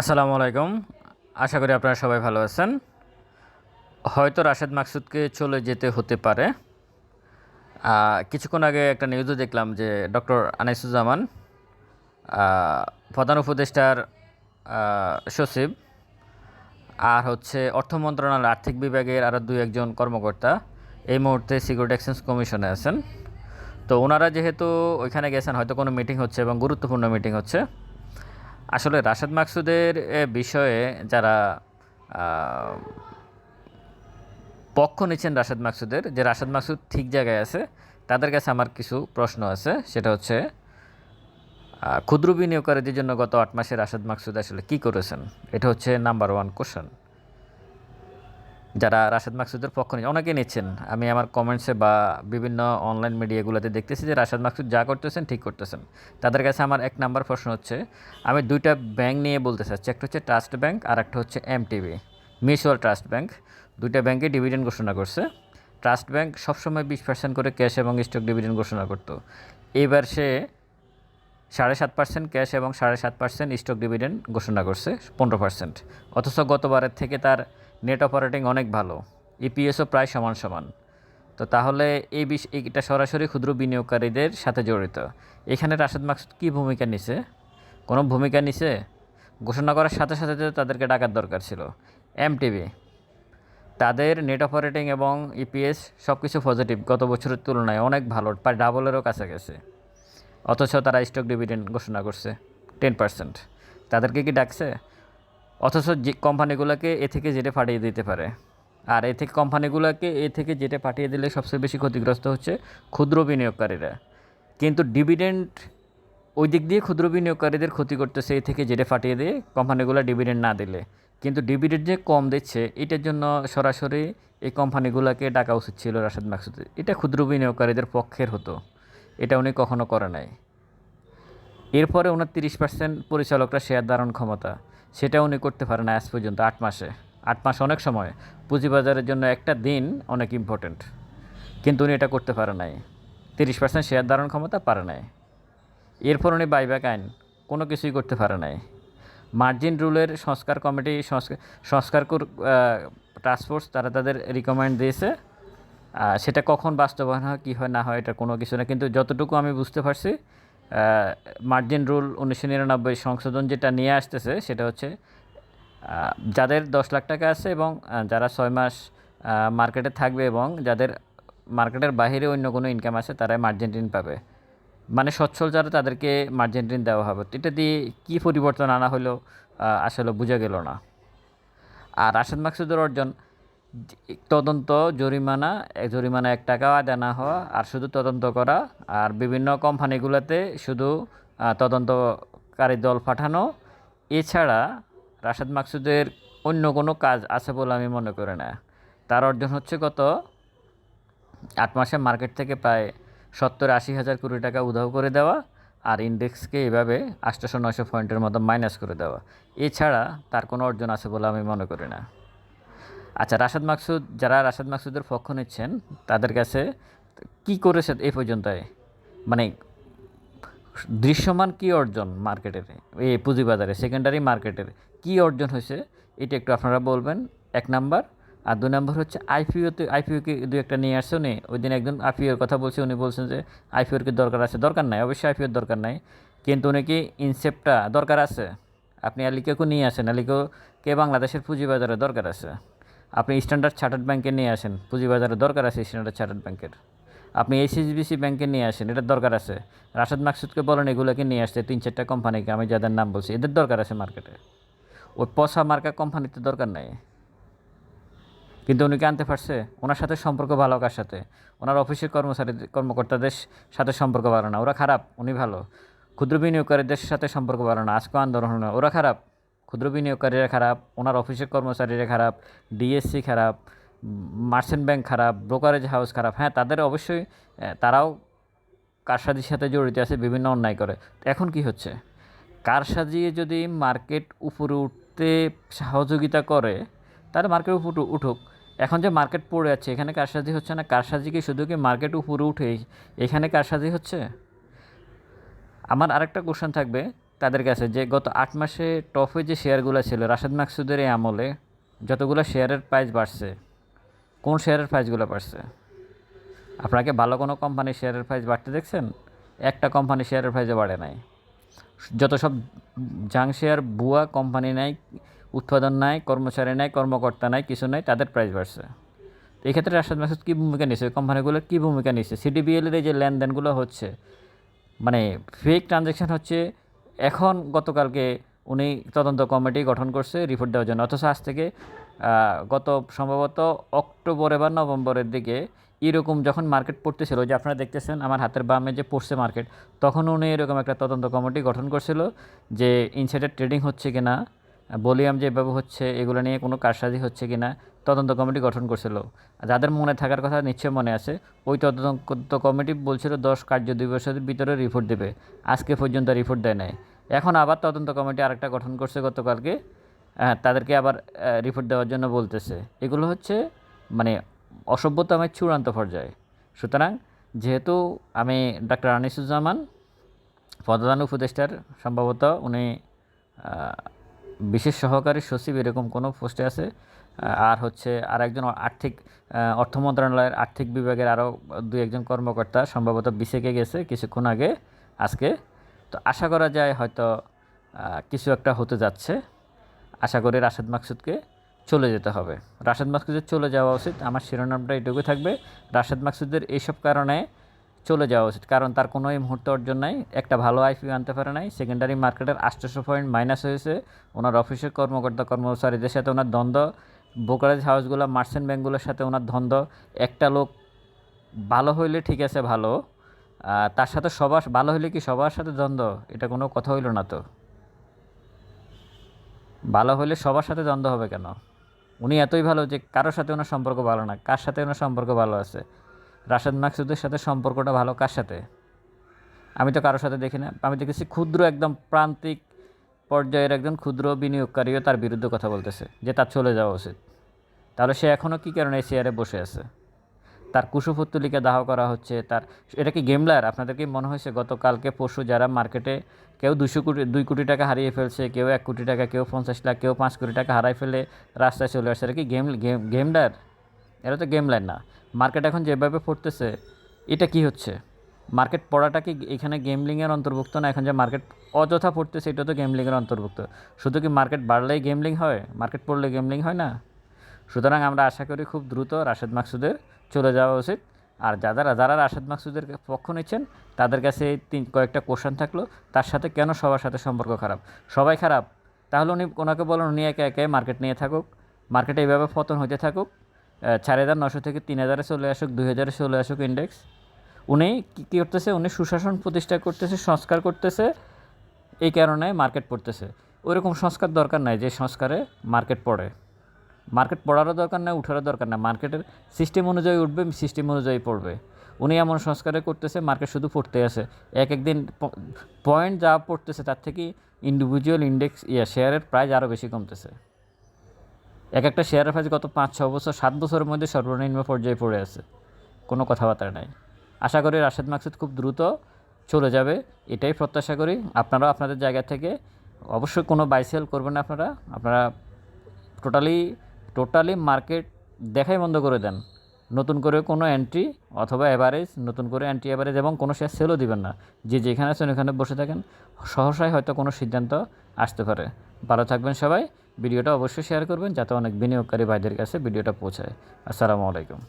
আসসালামু আলাইকুম। আশা করি আপনারা সবাই ভালো আছেন। হয়তো রাশেদ মাকসুদকে চলে যেতে হতে পারে। কিছুক্ষণ আগে একটা নিউজও দেখলাম যে ডক্টর আনিসুজ্জামান আহ, প্রধান উপদেষ্টার সচিব আর হচ্ছে অর্থ মন্ত্রণালয়ের আর্থিক বিভাগের আরও দুই একজন কর্মকর্তা এই মুহূর্তে সিকিউরিটি এক্সচেঞ্জ কমিশনে আছেন। তো ওনারা যেহেতু ওইখানে গেছেন হয়তো কোনো মিটিং হচ্ছে এবং গুরুত্বপূর্ণ মিটিং হচ্ছে। আসলে রাশেদ মাকসুদের বিষয়ে যারা পক্ষ নিচ্ছেন রাশেদ মাকসুদের, যে রাশেদ মাকসুদ ঠিক জায়গায় আছে, তাদের কাছে আমার কিছু প্রশ্ন আছে। সেটা হচ্ছে ক্ষুদ্র বিনিয়োগকারীদের জন্য গত আট মাসে রাশেদ মাকসুদ আসলে কি করেছেন? এটা হচ্ছে নাম্বার ওয়ান কোশ্চেন যারা রাশেদ মাকসুদের পক্ষ নিয়ে অনেকে নিচ্ছেন। আমি আমার কমেন্টসে বা বিভিন্ন অনলাইন মিডিয়াগুলোতে দেখতেছি যে রাশেদ মাকসুদ যা করতেছেন, ঠিক করতেছেন। তাদের কাছে আমার এক নাম্বার প্রশ্ন হচ্ছে, আমি দুইটা ব্যাংক নিয়ে বলতে চাচ্ছি, একটা হচ্ছে ট্রাস্ট ব্যাংক আর একটা হচ্ছে এমটিবি মিউচুয়াল ট্রাস্ট ব্যাংক দুইটা ব্যাংকে ডিভিডেন্ড ঘোষণা করছে। ট্রাস্ট ব্যাংক সবসময় বিশ পার্সেন্ট করে ক্যাশ এবং স্টক ডিভিডেন্ড ঘোষণা করতো। এবার সে সাড়ে সাত পার্সেন্ট ক্যাশ এবং সাড়ে সাত পার্সেন্ট স্টক ডিভিডেন্ড ঘোষণা করছে, পনেরো পার্সেন্ট অথচ গতবারের থেকে তার নেট অপারেটিং অনেক ভালো ইপিএসও প্রায় সমান সমান। তো তাহলে এই বিষ এটা সরাসরি ক্ষুদ্র বিনিয়োগকারীদের সাথে জড়িত। এখানে রাশেদ মাকসুদ কী ভূমিকা নিছে? কোনো ভূমিকা নিছে? ঘোষণা করার সাথে সাথে তো তাদেরকে ডাকার দরকার ছিল। এমটিভি তাদের নেট অপারেটিং এবং ইপিএস সব কিছু পজিটিভ গত বছরের তুলনায় অনেক ভালো, প্রায় ডাবলেরও কাছে গেছে অথচ তারা স্টক ডিভিডেন্ড ঘোষণা করছে টেন পার্সেন্ট তাদেরকে কি ডাকছে? অথচ যে কোম্পানিগুলোকে এ থেকে যেটা পাঠিয়ে দিতে পারে। আর এ থেকে কোম্পানিগুলোকে এ থেকে যেটা পাঠিয়ে দিলে সবচেয়ে বেশি ক্ষতিগ্রস্ত হচ্ছে ক্ষুদ্র বিনিয়োগকারীরা। কিন্তু ডিভিডেন্ড ওই দিক দিয়ে ক্ষুদ্র বিনিয়োগকারীদের ক্ষতি করতেছে, এ থেকে যেটা পাঠিয়ে দিয়ে কোম্পানিগুলো ডিভিডেন্ড না দিলে। কিন্তু ডিভিডেন্ড যে কম দিচ্ছে, এটার জন্য সরাসরি এই কোম্পানিগুলোকে ডাকা উচিত ছিল রাশেদ মাকসুদের এটা ক্ষুদ্র বিনিয়োগকারীদের পক্ষের হতো। এটা উনি কখনো করে নাই। এরপরে ওনার তিরিশ পার্সেন্ট পরিচালকরা শেয়ার ধারণ ক্ষমতা। সেটা উনি করতে পারেন না আজ পর্যন্ত, আট মাসে। আট মাস অনেক সময়। পুঁজিবাজারের জন্য একটা দিন অনেক ইম্পর্ট্যান্ট কিন্তু উনি এটা করতে পারে নাই। তিরিশ পার্সেন্ট শেয়ার ধারণ ক্ষমতা পারে নাই। এরপর উনি বাইব্যাক আইন, কোনো কিছুই করতে পারে নাই। মার্জিন রুলের সংস্কার কমিটি সংস্কার টাস্কফোর্স তারা তাদের রিকমেন্ড দিয়েছে। সেটা কখন বাস্তবায়ন হয়, কী হয়, না হয়, এটা কোনো কিছু না। কিন্তু যতটুকু আমি বুঝতে পারছি মার্জিন রুল উনিশশো নিরানব্বই সংশোধন যেটা নিয়ে আসতেছে, সেটা হচ্ছে যাদের দশ লাখ টাকা আছে এবং যারা ছয় মাস মার্কেটে থাকবে এবং যাদের মার্কেটের বাইরে অন্য কোনো ইনকাম আছে, তারাই মার্জিন ঋণ পাবে। মানে সচ্ছল যারা, তাদেরকে মার্জিন ঋণ দেওয়া হবে। এটা দিয়ে কী পরিবর্তন আনা হলো আসলে বোঝা গেল না। আর রাশেদ মাকসুদের অর্জন তদন্ত, জরিমানা জরিমানা এক টাকাও আদায় না হওয়া, আর শুধু তদন্ত করা, আর বিভিন্ন কোম্পানিগুলোতে শুধু তদন্তকারী দল পাঠানো। এছাড়া রাশেদ মাকসুদের অন্য কোনো কাজ আছে বলে আমি মনে করি না। তার অর্জন হচ্ছে গত আট মাসে মার্কেট থেকে প্রায় সত্তর আশি হাজার কোটি টাকা উধাও করে দেওয়া, আর ইন্ডেক্সকে এভাবে আটশোশো নয়শো পয়েন্টের মতো মাইনাস করে দেওয়া। এছাড়া তার কোনো অর্জন আছে বলে আমি মনে করি না। আচ্ছা রাশেদ মাকসুদ, যারা রাশেদ মাকসুদের পক্ষ নিচ্ছেন, তাদের কাছে কি করেছে এই পর্যন্ত মানে দৃশ্যমান কি অর্জন মার্কেটের? এই পুঁজিবাজারে সেকেন্ডারি মার্কেটের কি অর্জন হয়েছে? এটা একটু আপনারা বলবেন। এক নাম্বার। আর দুই নম্বর হচ্ছে আইপিওতে আইপিওকে দু একটা নিয়ে আসছে উনি। ওই দিন একজন আইপিওর কথা বলছে, উনি বলছেন যে আইপিওর কি দরকার আছে? দরকার নাই, অবশ্যই আইপিওর দরকার নাই। কিন্তু উনি কি ইনসেপ্টটা দরকার আছে? আপনি আলিকাকে নিয়ে আসেন আলিকাকে বাংলাদেশের পুঁজিবাজারে দরকার আছে। আপনি স্ট্যান্ডার্ড চার্টার্ড ব্যাংকে নিয়ে আসেন, পুঁজিবাজারে দরকার আছে স্ট্যান্ডার্ড চার্টার্ড ব্যাংকের আপনি এইচএসবিসি ব্যাংকে নিয়ে আসেন, এটার দরকার আছে। রাশেদ মাকসুদকে বলেন, এগুলোকে নিয়ে আসতে তিন চারটা কোম্পানিকে আমি যাদের নাম বলছি, এদের দরকার আছে মার্কেটে ওই পশা মার্কা কোম্পানিতে দরকার নাই। কিন্তু উনি কি আনতে পারছে? ওনার সাথে সম্পর্ক ভালো কার সাথে? ওনার অফিসের কর্মচারী, কর্মকর্তাদের সাথে সম্পর্ক ভালো না। ওরা খারাপ, উনি ভালো। ক্ষুদ্র বিনিয়োগকারীদের সাথে সম্পর্ক ভালো না। আজকে আন্দোলন ওরা খারাপ। ক্ষুদ্র বিনিয়োগকারীরা খারাপ, ওনার অফিসের কর্মচারীরা খারাপ ডিএসসি খারাপ মার্চেন্ট ব্যাংক খারাপ ব্রোকারেজ হাউস খারাপ হ্যাঁ তাদের অবশ্যই তারাও কারসাজির সাথে জড়িত আছে, বিভিন্ন অন্যায় করে। এখন কি হচ্ছে? কারসাজিয়ে যদি মার্কেট উপরে উঠতে সহযোগিতা করে, তাহলে মার্কেট উপরে উঠুক এখন যে মার্কেট পড়ে যাচ্ছে এখানে কারসাজি হচ্ছে না, কারসাজি কি শুধু কি মার্কেট উপরে উঠে এখানে কারসাজি হচ্ছে? আমার আরেকটা কোশ্চেন থাকবে তাদের কাছে যে গত আট মাসে টপে যে শেয়ারগুলো ছিল, রাশেদ মাকসুদের এই আমলে যতগুলো শেয়ারের প্রাইস বাড়ছে, কোন শেয়ারের প্রাইসগুলো বাড়ছে? আপনাকে ভালো কোনো কোম্পানির শেয়ারের প্রাইস বাড়তে দেখছেন? একটা কোম্পানির শেয়ারের প্রাইসে বাড়ে নাই। যত সব জাং শেয়ার বুয়া কোম্পানি নাই, উৎপাদন নাই, কর্মচারী নাই, কর্মকর্তা নাই, কিছু নাই, তাদের প্রাইস বাড়ছে। তো এক্ষেত্রে রাশেদ মাসুদ কী ভূমিকা নিচ্ছে কোম্পানিগুলোর কী ভূমিকা নিচ্ছে সিডিবিএলের এই যে লেনদেনগুলো হচ্ছে মানে ফেক ট্রানজ্যাকশন হচ্ছে এখন গতকালকে উনি তদন্ত কমিটি গঠন করছে রিপোর্ট দেওয়ার জন্য। অথচ আজ থেকে গত সম্ভবত অক্টোবরে বা নভেম্বরের দিকে এরকম যখন মার্কেট পড়তেছিল যে আপনারা দেখতেছেন আমার হাতের বামে যে পড়ছে মার্কেট, তখন উনি এরকম একটা তদন্ত কমিটি গঠন করছিল যে ইনসাইডার ট্রেডিং হচ্ছে কি কিনা ভলিউম যেভাবে হচ্ছে, এগুলো নিয়ে কোনো কারসাজি হচ্ছে কি না, তদন্ত কমিটি গঠন করছিল। যাদের মনে থাকার কথা নিশ্চয় মনে আছে, ওই তদন্ত কমিটি বলছিল দশ কার্য দিবসের ভিতরে রিপোর্ট দেবে। আজকে পর্যন্ত রিপোর্ট দেয় নাই। এখন আবার তদন্ত কমিটি আরেকটা গঠন করছে গতকালকে তাদেরকে আবার রিপোর্ট দেওয়ার জন্য বলতেছে। এগুলো হচ্ছে মানে অসভ্যতামের চূড়ান্ত পর্যায়ে। সুতরাং যেহেতু আমি ডাক্তার আনিসুজ্জামান, প্রধান উপদেষ্টার সম্ভবত উনি বিশেষ সহকারী সচিব এরকম কোনো পোস্টে আছে আর হচ্ছে আর একজন আর্থিক অর্থ মন্ত্রণালয়ের আর্থিক বিভাগের আরও দুই একজন কর্মকর্তা সম্ভবত বিসেকে গেছে কিছুক্ষণ আগে, আজকে। তো আশা করা যায় হয়তো কিছু একটা হতে যাচ্ছে। আশা করি রাশেদ মাকসুদকে চলে যেতে হবে। রাশেদ মাকসুদের চলে যাওয়া উচিত। আমার শিরোনামটা এটুকু থাকবে। রাশেদ মাকসুদের এইসব কারণে চলে যাওয়া উচিত। কারণ তার কোনো এই মুহূর্তে অর্জন নাই। একটা ভালো আইপিও আনতে পারে নাই। সেকেন্ডারি মার্কেটের আটশোশো পয়েন্ট মাইনাস হয়েছে। ওনার অফিসের কর্মকর্তা, কর্মচারীদের সাথে ওনার দ্বন্দ্ব। ব্রোকারেজ হাউসগুলো মার্চেন্ট ব্যাঙ্কগুলোর সাথে ওনার দ্বন্দ্ব। একটা লোক ভালো হইলে ঠিক আছে, ভালো। তার সাথে সবার ভালো হইলে কি সবার সাথে দ্বন্দ্ব? এটা কোনো কথা হইল না তো। ভালো হলে সবার সাথে দ্বন্দ্ব হবে কেন? উনি এতই ভালো যে কারোর সাথে ওনার সম্পর্ক ভালো না, কার সাথে ওনার সম্পর্ক ভালো আছে? রাশেদ মাকসুদের সাথে সম্পর্কটা ভালো কার সাথে? আমি তো কারোর সাথে দেখি না। আমি দেখেছি ক্ষুদ্র একদম প্রান্তিক পর্যায়ের একজন ক্ষুদ্র বিনিয়োগকারীও তার বিরুদ্ধে কথা বলতেছে, যে তার চলে যাওয়া উচিত। তাহলে সে এখনও কী কারণে এই চেয়ারে বসে আছে? তার কুশপুত্তলিকা দাহ করা হচ্ছে, তার, এটা কি গেমলার আপনাদের কি মনে হয়েছে গতকালকে পরশু যারা মার্কেটে কেউ দুশো কোটি, দুই কোটি টাকা হারিয়ে ফেলছে, কেউ এক কোটি টাকা, কেউ পঞ্চাশ লাখ, কেউ পাঁচ কোটি টাকা হারাই ফেলে রাস্তায় চলে আসছে, এটা কি গেম গেম গেমলার এটা তো গেমলার না। মার্কেট এখন যেভাবে পড়তেছে, এটা কি হচ্ছে? মার্কেট পড়াটা কি এখানে গেমলিংয়ের অন্তর্ভুক্ত না এখন যে মার্কেট অযথা পড়তেছে, এটা তো গেমলিংয়ের অন্তর্ভুক্ত। শুধু কি মার্কেট বাড়লেই গেমলিং হয়? মার্কেট পড়লে গেমলিং হয় না? সুতরাং আমরা আশা করি খুব দ্রুত রাশেদ মাকসুদের চলে যাওয়া উচিত। আর যারা যারা রাশেদ মাকসুদের পক্ষ নিচ্ছেন, তাদের কাছে তিন, কয়েকটা কোশ্চেন থাকল। তার সাথে কেন সবার সাথে সম্পর্ক খারাপ? সবাই খারাপ। তাহলে উনি, ওনাকে বলুন, উনি একে একে মার্কেট নিয়ে থাকুক। মার্কেটে এইভাবে পতন হতে থাকুক। চার হাজার নশো থেকে তিন হাজারে চলে আসুক, দুই হাজারে চলে আসুক ইন্ডেক্স উনি কী কী করতেছে? উনি সুশাসন প্রতিষ্ঠা করতেছে, সংস্কার করতেছে। এই কারণে মার্কেট পড়তেছে। ওইরকম সংস্কার দরকার নাই যে সংস্কারে মার্কেট পড়ে। মার্কেট পড়ারও দরকার নাই, উঠারও দরকার নাই। মার্কেটের সিস্টেম অনুযায়ী উঠবে সিস্টেম অনুযায়ী পড়বে। উনি এমন সংস্কারে করতেছে, মার্কেট শুধু পড়তে আছে। এক একদিন পয়েন্ট যা পড়তেছে, তার থেকে ইন্ডিভিজুয়াল ইন্ডেক্স ইয়া শেয়ারের প্রাইস আরও বেশি কমতেছে। এক একটা শেয়ারের প্রাইস গত পাঁচ, ছ বছর, সাত বছরের মধ্যে সর্বনিম্ন পর্যায়ে পড়ে আছে। কোনো কথাবার্তা নাই। আশা করি রাশেদ মাকসুদ খুব দ্রুত চলে যাবে, এটাই প্রত্যাশা করি। আপনারাও আপনাদের জায়গা থেকে অবশ্যই কোনো বাইসেল করবেন না আপনারা। আপনারা টোটালি টোটালি মার্কেট দেখাই বন্ধ করে দেন। নতুন করে কোনো এন্ট্রি অথবা অ্যাভারেজ নতুন করে অ্যান্ট্রি অ্যাভারেজ এবং কোনো শেয়ার সেলও দিবেন না। যে যেখানে আছেন ওখানে বসে থাকেন। সহসায় হয়তো কোনো সিদ্ধান্ত আসতে পারে। ভালো থাকবেন সবাই। ভিডিওটা অবশ্যই শেয়ার করবেন যাতে অনেক বিনিয়োগকারী ভাইদের কাছে ভিডিওটা পৌঁছায়। আসসালামু আলাইকুম।